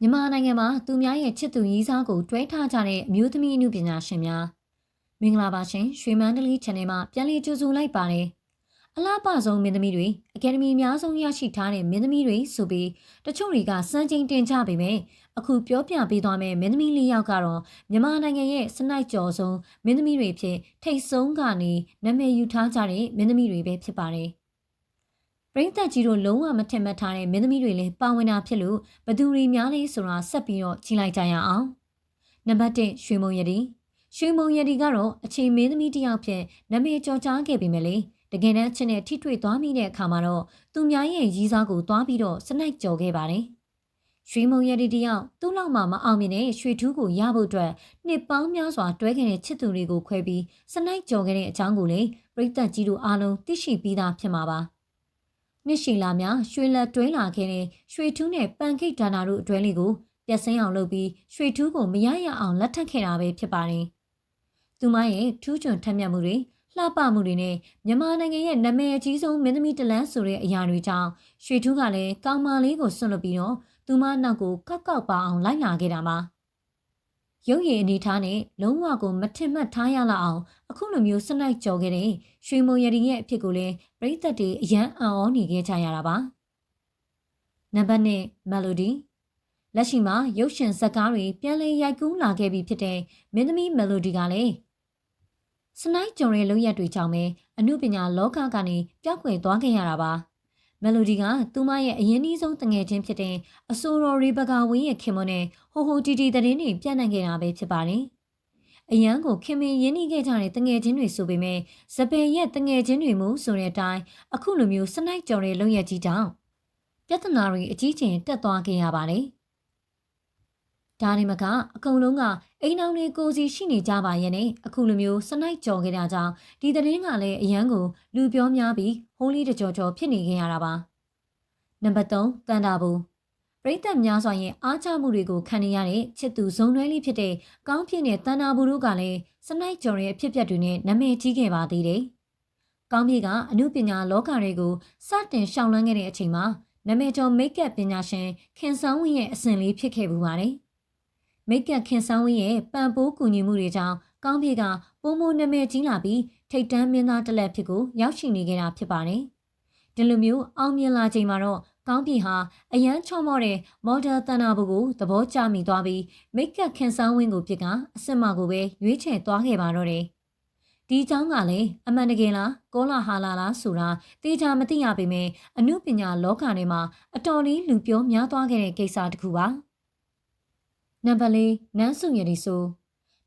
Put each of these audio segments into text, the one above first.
မြန်မာနိုင်ငံမှာသူများရဲ့ချစ်သူရည်စားကိုတွဲထားကြတဲ့အမျိုးသမီးအမှုပညာရှင်များမင်္ဂလာပါရှင်ရွှေမန္တလေး channel မှာပြန်လည်ကြိုဆိုလိုက်ပါတယ်အလားပဆုံးမင်းသမီးတွေအကယ်ဒမီအများဆုံးရရှိထားတဲ့မင်းသမီးတွေဆိုပြီးတချို့တွေကစမ်းချင်းတင်ကြပေမဲ့အခုပြောပြပေးသွားမယ့်မင်းသမီးလေးယောက်ကတော့မြန်မာနိုင်ငံရဲ့စနိုက်ကျော်ဆုံးမင်းသမီးတွေဖြစ်ထိတ်ဆုံးကနေနာမည်ယူထားကြတဲ့မင်းသမီးတွေပဲဖြစ်ပါတယ် ပရိသတ်ကြီးတို့လုံးဝမထင်မှတ်ထားတဲ့မင်းသမီးတွေလည်းပါဝင်တာဖြစ်လို့ဘသူတွေများလဲဆိုတာဆက်ပြီးတော့ကြီးလိုက်ကြရအောင်နံပါတ်1ရွှေမုံရည်ရွှေမုံရည်ကတော့အချိန်မင်းသမီးတစ်ယောက်ဖြစ်နာမည်ကျော်ကြားခဲ့ပေမဲ့လေတကယ်တမ်းအချက်နဲ့ထိတွေ့သွားမိတဲ့အခါမှာတော့သူများရဲ့ရည်စားကိုသွားပြီးတော့စနိုက်ကြော်ခဲ့ပါတယ်ရွှေမုံရည်တယောက်သူ့လောက်မှမအောင်မြင်တဲ့ရွှေထူးကိုရဖို့အတွက်နှစ်ပေါင်းများစွာတွဲခဲ့တဲ့ချစ်သူတွေကိုခွဲပြီးစနိုက်ကြော်ခဲ့တဲ့အကြောင်းကိုလေပရိသတ်ကြီးတို့အားလုံးသိရှိပြီးသားဖြစ်မှာပါ။ နှစ်ရှည်လာများရွှေလက်တွဲလာခဲ့တဲ့ရွှေထူးနဲ့ပန်ခိတ်ဒါနာတို့အတွဲလေးကိုပြက်စင်းအောင်လုပ်ပြီးရွှေထူးကိုမရရအောင်လက်ထပ်ခဲ့တာပဲဖြစ်ပါတယ်။သူမရဲ့ထူးချွန်ထက်မြက်မှုတွေလှပမှုတွေနဲ့မြန်မာနိုင်ငံရဲ့နာမည်အကြီးဆုံးမင်းသမီးတလန်းဆိုတဲ့အရာတွေကြောင့်ရွှေထူးကလည်းကောင်းမလေးကိုဆွန့်လွတ်ပြီးတော့သူမနောက်ကိုကောက်ကောက်ပါအောင်လိုက်လာခဲ့တာပါ။ ရုပ်ရည်အနေထားနဲ့လုံးဝကိုမထင်မှတ်ထားရလောက်အောင်အခုလိုမျိုးစနိုက်ကြော်ခဲ့တဲ့ရွှေမုံရည်ရဲ့အဖြစ်ကိုလည်းပရိသတ်တွေအယံအံ့ဩနေခဲ့ကြရတာပါနံပါတ်1 melody လက်ရှိမှာရုပ်ရှင်ဇာတ်ကားတွေပြန်လည်ရိုက်ကူးလာခဲ့ပြီဖြစ်တဲ့မင်းသမီး melody ကလည်းစနိုက်ကြုံတဲ့လုပ်ရက်တွေကြောင့်ပဲအမှုပညာလောကကနေပြောက်ွယ်သွားခဲ့ရတာပါ မယ်လိုဒီကသူမရဲ့အရင်နှီးဆုံးတငယ်ချင်းဖြစ်တဲ့အဆိုတော်ရီဘကာဝင်းရဲ့ခင်မွန်းနဲ့ဟိုဟိုတီတီသတင်းတွေပြန့်နှံ့ခဲ့တာပဲဖြစ်ပါတယ်။အရန်ကိုခင်မင်းရင်းနှီးခဲ့ကြတဲ့တငယ်ချင်းတွေဆိုပေမဲ့ဇပယ်ရဲ့တငယ်ချင်းတွေမျိုးဆိုတဲ့အတိုင်းအခုလိုမျိုးစနိုက်ကြော်တဲ့လုံရကြီးတောင်ပြဿနာတွေအကြီးကျယ်တက်သွားခဲ့ရပါတယ်။ ဒါနေမကအကုန်လုံးကအိမ်အောင်တွေကိုစီရှိနေကြပါရဲ့နဲ့အခုလိုမျိုးစနိုက်ကြော်ခဲ့တာကြောင့်ဒီသတင်းကလည်းအရန်ကိုလူပြောများပြီးဟိုးလေးတကြောကြောဖြစ်နေခဲ့ရတာပါနံပါတ်3တန်တာဘူးပရိသတ်များစွာရဲ့အားချမှုတွေကိုခံနေရတဲ့ချစ်သူဇုံတွဲလေးဖြစ်တဲ့ကောင်းဖြစ်တဲ့တန်တာဘူးတို့ကလည်းစနိုက်ကြော်ရဲ့အဖြစ်အပျက်တွေနဲ့နာမည်ကြီးခဲ့ပါသေးတယ်ကောင်းပြေကအမှုပညာလောကတွေကိုစတင်ရှောင်လွှမ်းခဲ့တဲ့အချိန်မှာနာမည်ကျော်မိတ်ကပ်ပညာရှင်ခင်ဆောင်ဝင်းရဲ့အစဉ်လေးဖြစ်ခဲ့ပူပါတယ်။ မိတ်ကခင်ဆောင်ဝင်းရဲ့ပံပိုးကူညီမှုတွေကြောင့်ကောင်းပြေကပိုးမိုးနာမည်ကြီးလာပြီးထိတ်တန်းမင်းသားတစ်လက်ဖြစ်ကိုရောက်ရှိနေခဲ့တာဖြစ်ပါတယ်။ဒီလိုမျိုးအောင်မြင်လာချိန်မှာတော့ကောင်းပြေဟာအရန်ချော့မော့တဲ့မော်ဒယ်တန်နာဘူကိုသဘောကျမိသွားပြီးမိတ်ကခင်ဆောင်ဝင်းကိုပြစ်ကအစ်စ်မကိုပဲရွေးချယ်သွားခဲ့ပါတော့တယ်။ဒီเจ้าကလည်းအမှန်တကယ်လားကောလာဟာလာလားဆိုတာတေချာမသိရပေမဲ့အမှုပညာလောကထဲမှာအတော်လေးလူပြောများသွားခဲ့တဲ့ကိစ္စတစ်ခုပါ။ နံပါတ်၄နန်းစုရည်ဆို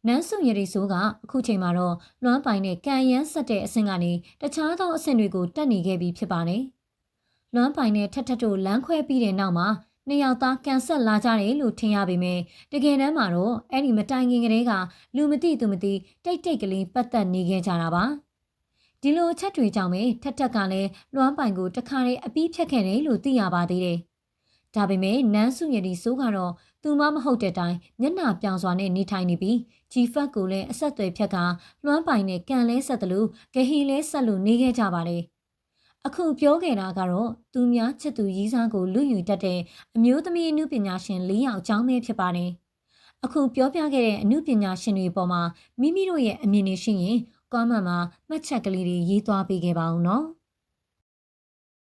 နန်းစုရည်ဆိုကအခုချိန်မှာတော့လွမ်းပိုင်နဲ့ကံရမ်းဆက်တဲ့အဆင့်ကနေတခြားသောအဆင့်တွေကိုတက်နေခဲ့ပြီးဖြစ်ပါတယ်။လွမ်းပိုင်နဲ့ထက်ထက်တို့လမ်းခွဲပြီးတဲ့နောက်မှာနှစ်ယောက်သားကန်ဆက်လာကြတယ်လို့ထင်ရပေမဲ့တကယ်တမ်းမှာတော့အဲ့ဒီမတိုင်ခင်ကတည်းကလူမသိသူမသိတိတ်တိတ်ကလေးပတ်သက်နေခဲ့ကြတာပါ။ဒီလိုအချက်တွေကြောင့်ပဲထက်ထက်ကလည်းလွမ်းပိုင်ကိုတခါတည်းအပီးဖြတ်ခဲ့တယ်လို့သိရပါသေးတယ်။ ဒါပေမဲ့နန်းစုရည်ဆိုကတော့သူမမဟုတ်တဲ့တိုင်မျက်နှာပြောင်စွာနဲ့နေထိုင်နေပြီးဂျီဖတ်ကိုလည်းအဆက်အသွယ်ဖြတ်ကလွှမ်းပိုင်နဲ့ကန်လဲဆက်တယ်လို့ဂဟီလဲဆက်လို့နေခဲ့ကြပါလေအခုပြောခဲ့တာကတော့သူများချစ်သူရီးစားကိုလူယူတတ်တဲ့အမျိုးသမီးအမှုပညာရှင်၄ယောက်အကြောင်းပဲဖြစ်ပါတယ်အခုပြောပြခဲ့တဲ့အမှုပညာရှင်တွေပေါ်မှာမိမိတို့ရဲ့အမြင်တွေရှိရင်ကွာမန်မှာမှတ်ချက်ကလေးတွေရေးသွားပေးခဲ့ပါဦးနော်